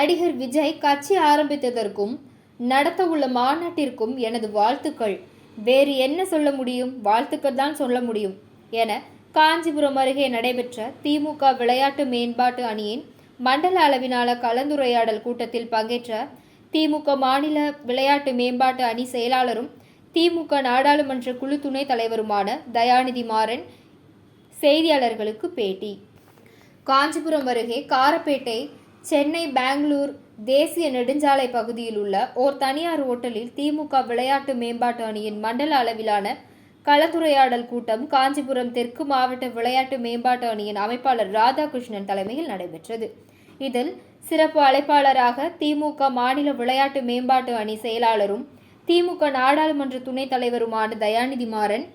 நடிகர் விஜய் கட்சி ஆரம்பித்ததற்கும் நடத்த உள்ள மாநாட்டிற்கும் எனது வாழ்த்துக்கள். வேறு என்ன சொல்ல முடியும்? வாழ்த்துக்கள் தான் சொல்ல முடியும் என காஞ்சிபுரம் அருகே நடைபெற்ற திமுக விளையாட்டு மேம்பாட்டு அணியின் மண்டல அளவிலான கலந்துரையாடல் கூட்டத்தில் பங்கேற்ற திமுக மாநில விளையாட்டு மேம்பாட்டு அணி செயலாளரும் திமுக நாடாளுமன்ற குழு துணைத் தலைவருமான தயாநிதி மாறன் செய்தியாளர்களுக்கு பேட்டி. காஞ்சிபுரம் அருகே காரப்பேட்டை சென்னை பெங்களூர் தேசிய நெடுஞ்சாலை பகுதியில் உள்ள ஓர் தனியார் ஓட்டலில் திமுக விளையாட்டு மேம்பாட்டு அணியின் மண்டல அளவிலான கலந்துரையாடல் கூட்டம் காஞ்சிபுரம் தெற்கு மாவட்ட விளையாட்டு மேம்பாட்டு அணியின் அமைப்பாளர் ராதாகிருஷ்ணன் தலைமையில் நடைபெற்றது. இதில் சிறப்பு அழைப்பாளராக திமுக மாநில விளையாட்டு மேம்பாட்டு அணி செயலாளரும் திமுக நாடாளுமன்ற துணைத் தலைவருமான தயாநிதி மாறன்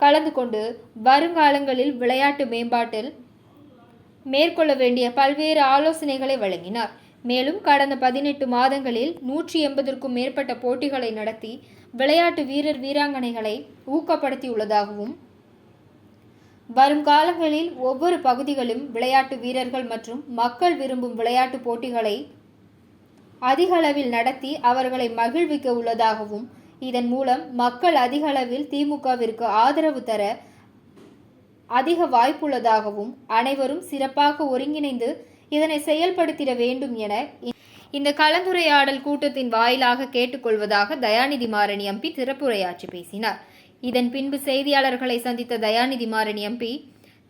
கலந்து கொண்டு வருங்காலங்களில் விளையாட்டு மேம்பாட்டில் மேற்கொள்ள வேண்டிய பல்வேறு ஆலோசனைகளை வழங்கினார். மேலும் கடந்த பதினெட்டு மாதங்களில் நூற்றி எண்பதற்கும் மேற்பட்ட போட்டிகளை நடத்தி விளையாட்டு வீரர் வீராங்கனைகளை ஊக்கப்படுத்தியுள்ளதாகவும் வரும் காலங்களில் ஒவ்வொரு பகுதிகளும் விளையாட்டு வீரர்கள் மற்றும் மக்கள் விரும்பும் விளையாட்டு போட்டிகளை அதிகளவில் நடத்தி அவர்களை மகிழ்விக்க உள்ளதாகவும் இதன் மூலம் மக்கள் அதிகளவில் திமுகவிற்கு ஆதரவு தர அதிக வாய்ப்புள்ளதாகவும் அனைவரும் சிறப்பாக ஒருங்கிணைந்து இதனை செயல்படுத்திட வேண்டும் என இந்த கலந்துரையாடல் கூட்டத்தின் வாயிலாக கேட்டுக்கொள்வதாக தயாநிதி மாறன் எம்பி சிறப்புரையாற்றி பேசினார். இதன் பின்பு செய்தியாளர்களை சந்தித்த தயாநிதி மாறன் எம்பி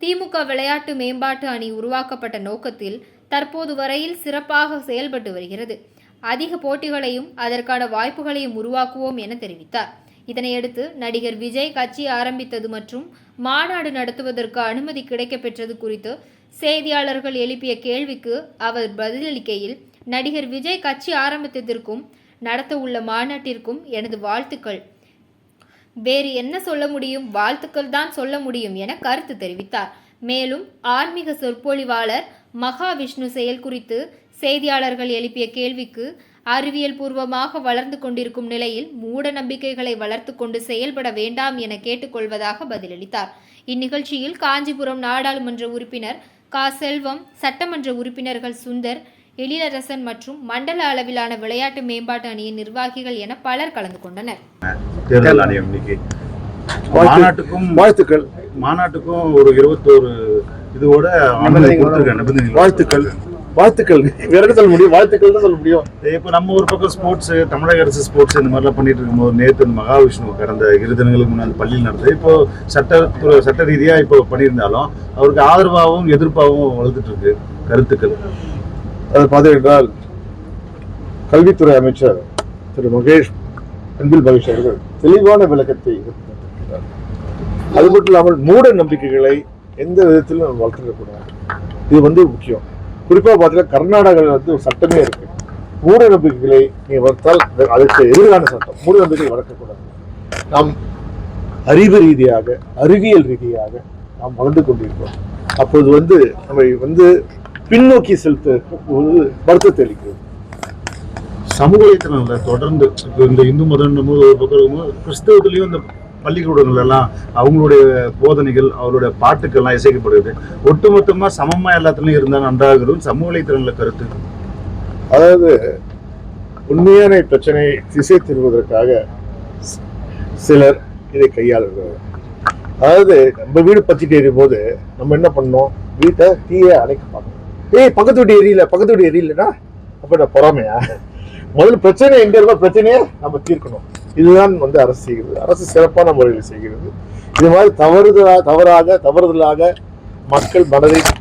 திமுக விளையாட்டு மேம்பாட்டு அணி உருவாக்கப்பட்ட நோக்கத்தில் தற்போது வரையில் சிறப்பாக செயல்பட்டு வருகிறது. அதிக போட்டிகளையும் அதற்கான வாய்ப்புகளையும் உருவாக்குவோம் என தெரிவித்தார். இதனையடுத்து நடிகர் விஜய் கட்சி ஆரம்பித்தது மற்றும் மாநாடு நடத்துவதற்கு அனுமதி கிடைக்கப்பெற்றது குறித்து செய்தியாளர்கள் எழுப்பிய கேள்விக்கு அவர் பதிலளிக்கையில் நடிகர் விஜய் கட்சி ஆரம்பித்ததற்கும் நடத்த உள்ள மாநாட்டிற்கும் எனது வாழ்த்துக்கள். வேறு என்ன சொல்ல முடியும்? வாழ்த்துக்கள் தான் சொல்ல முடியும் என கருத்து தெரிவித்தார். மேலும் ஆன்மீக சொற்பொழிவாளர் மகாவிஷ்ணு செயல் குறித்து செய்தியாளர்கள் எழுப்பிய கேள்விக்கு அறிவியல் பூர்வமாக வளர்ந்து கொண்டிருக்கும் நிலையில் மூட நம்பிக்கைகளை வளர்த்து கொண்டு செயல்பட வேண்டாம் என கேட்டுக்கொள்வதாக பதிலளித்தார். இந்நிகழ்ச்சியில் காஞ்சிபுரம் நாடாளுமன்ற உறுப்பினர் கா. செல்வம் சட்டமன்ற உறுப்பினர்கள் சுந்தர் எழிலரசன் மற்றும் மண்டல அளவிலான விளையாட்டு மேம்பாட்டு அணியின் நிர்வாகிகள் என பலர் கலந்து கொண்டனர். மாநாட்டுக்கும் வாழ்த்துக்கள். மாநாட்டுக்கும் ஒரு இருபத்தோரு இதோட வாழ்த்துக்கள். வாழ்த்துக்கள். வேற என்ன சொல்ல முடியும்? வாழ்த்துக்கள் தான் சொல்ல முடியும். இப்போ நம்ம ஒரு பக்கம் ஸ்போர்ட்ஸ் தமிழக அரசு ஸ்போர்ட்ஸ் இந்த மாதிரிலாம் பண்ணிட்டு இருக்கும்போது நேற்று மகாவிஷ்ணு கடந்த இரு தினங்களுக்கு முன்னாடி பள்ளியில் நடந்தது. இப்போ சட்டத்துறை சட்ட ரீதியாக இப்போ பண்ணியிருந்தாலும் அவருக்கு ஆதரவாகவும் எதிர்ப்பாகவும் வளர்த்துட்டு இருக்கு. கருத்துக்கள். அதை பார்த்தீங்கன்றால் கல்வித்துறை அமைச்சர் திரு மகேஷ் அன்பில் மகேஷ் அவர்கள் தெளிவான விளக்கத்தை. அது மட்டும் இல்லாமல் மூட நம்பிக்கைகளை எந்த விதத்திலும் நம்ம வளர்த்துடக்கூடாது இது வந்து முக்கியம். குறிப்பா பார்த்தீங்கன்னா கர்நாடகாவில் வந்து ஒரு சட்டமே இருக்கு. மூட நம்பிக்கைகளை நீ வளர்த்தால் அதுக்கு எதிரான சட்டம். மூட நம்பிக்கை வளர்க்கக்கூடாது. நாம் அறிவு ரீதியாக அறிவியல் ரீதியாக நாம் வளர்ந்து கொண்டிருக்கிறோம். அப்போது வந்து நம்மை வந்து பின்னோக்கி செலுத்த ஒரு வருத்தத்தை அளிக்கிறது. சமூக தொடர்ந்து இந்த இந்து மதம் ஒரு பக்கம் கிறிஸ்தவத்துலேயும் இந்த பள்ளிக்கூடங்கள் எல்லாம் அவங்களுடைய போதனைகள் அவருடைய பாட்டுக்கள்லாம் இசைக்கப்படுது. ஒட்டுமொத்தமா சமமா எல்லாத்துலயும் இருந்தா நன்றாகிறதும் சமூக வலைத்தளங்கள கருத்து. அதாவது உண்மையான பிரச்சனையை திசை திருவதற்காக சிலர் இதை கையாளுகிறார்கள். அதாவது நம்ம வீடு பத்திட்டு எரியும் போது நம்ம என்ன பண்ணோம் வீட்டை தீயை அணைக்க பார்க்கணும். ஏய் பக்கத்து வீட்டு எரியல பக்கத்து வீட்டு எரியலன்னா அப்ப நான் பொறாமையா? முதல்ல பிரச்சனை எங்க இருக்கோ பிரச்சனையை நம்ம தீர்க்கணும். இதுதான் வந்து அரசு செய்கிறது. அரசு சிறப்பான முறையில் செய்கிறது. இது மாதிரி தவறுதலாக தவறாக தவறுதலாக மக்கள் மனதை